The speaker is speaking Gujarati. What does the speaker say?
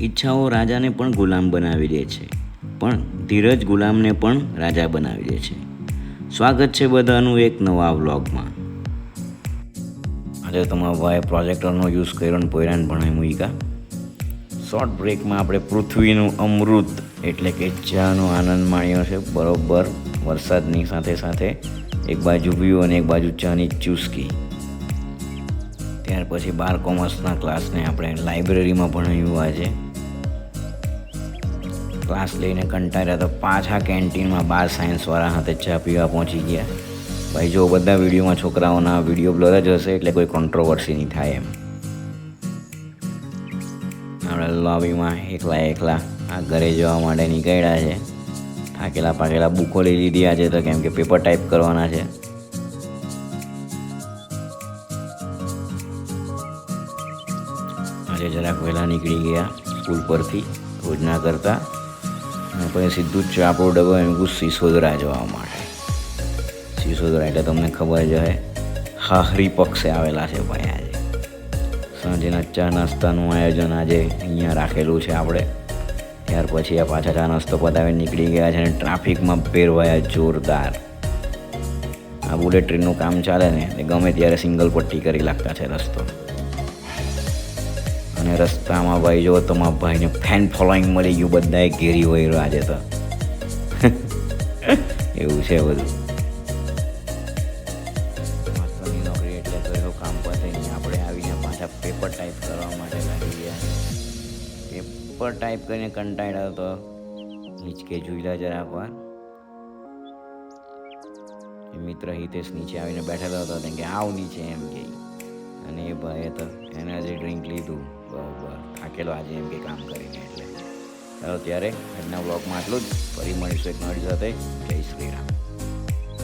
ઈચ્છાઓ રાજાને પણ ગુલામ બનાવી દે છે. પણ ધીરજ ગુલામને પણ રાજા બનાવી દે છે. સ્વાગત છે બધાનું એક નવા વ્લોગમાં. આજે તમારા ભાઈ પ્રોજેક્ટરનો યુઝ કર્યો ને પોયરાને ભણાઈ મૂકા શોર્ટ બ્રેકમાં આપણે પૃથ્વીનું અમૃત એટલે કે ચાનો આનંદ માણ્યો છે. બરોબર વરસાદની સાથે સાથે એક બાજુ વ્યૂ અને એક બાજુ ચાની ચૂસકી. ત્યાર પછી બાર કોમર્સના ક્લાસને આપણે લાઇબ્રેરીમાં ભણાવ્યું આજે. ક્લાસ લઈને કંટાળ્યા તો પાછા કેન્ટીનમાં બાર સાયન્સવાળા હાથે ચા પીવા પહોંચી ગયા. ભાઈ, જો બધા વિડીયોમાં છોકરાઓના વીડિયો બ્લર જ હશે એટલે કોઈ કોન્ટ્રોવર્સી નહીં થાય એમ. આપણે લોબીમાં એકલા એકલા આ ઘરે જવા માટે નીકળ્યા છે. થાકેલા પાકેલા બુકો લઈ લીધી આજે તો, કેમ કે પેપર ટાઈપ કરવાના છે. આજે જરાક વહેલા નીકળી ગયા, સ્કૂલ પરથી રોજના કરતાં. પછી સીધું જ ચાપો ડબો એમ કહું સિસોદરા જવા માટે. સિસોદરા એટલે તમને ખબર જ હોય હાહરી પક્ષે આવેલા છે ભાઈ આજે. સાંજેના ચા નાસ્તાનું આયોજન આજે અહીંયા રાખેલું છે આપણે. ત્યાર પછી આ પાછા ચા નાસ્તો પતાવી નીકળી ગયા છે અને ટ્રાફિકમાં ભેરવાયા જોરદાર. આ બુલેટ ટ્રેનનું કામ ચાલે ને, એટલે ગમે ત્યારે સિંગલ પટ્ટી કરી લાગતા છે રસ્તો. અને રસ્તામાં ભાઈ, જો તમારા ભાઈને ફેન ફોલોઈંગ મળી ગયું બધાએ ઘેરી હોય આજે તો. એવું છે બધું. માસ્ટરની તો કામ પતે આપણે આવીને પાછા પેપર ટાઈપ કરવા માટે પેપર ટાઈપ કરીને કંટાળ્યો તો નીચકે જોઈલા જરા પર મિત્ર હિતેશ નીચે આવીને બેઠેલો હતો. કે આવ નીચે એમ કે. અને એ ભાઈએ તો એને આજે ડ્રિંક લીધું. બરોબર આજે એમ કે કામ કરીને એટલે. ચાલો ત્યારે આજના બ્લોગમાં આટલું જ. ફરી મળીશું એક નવી સાથે.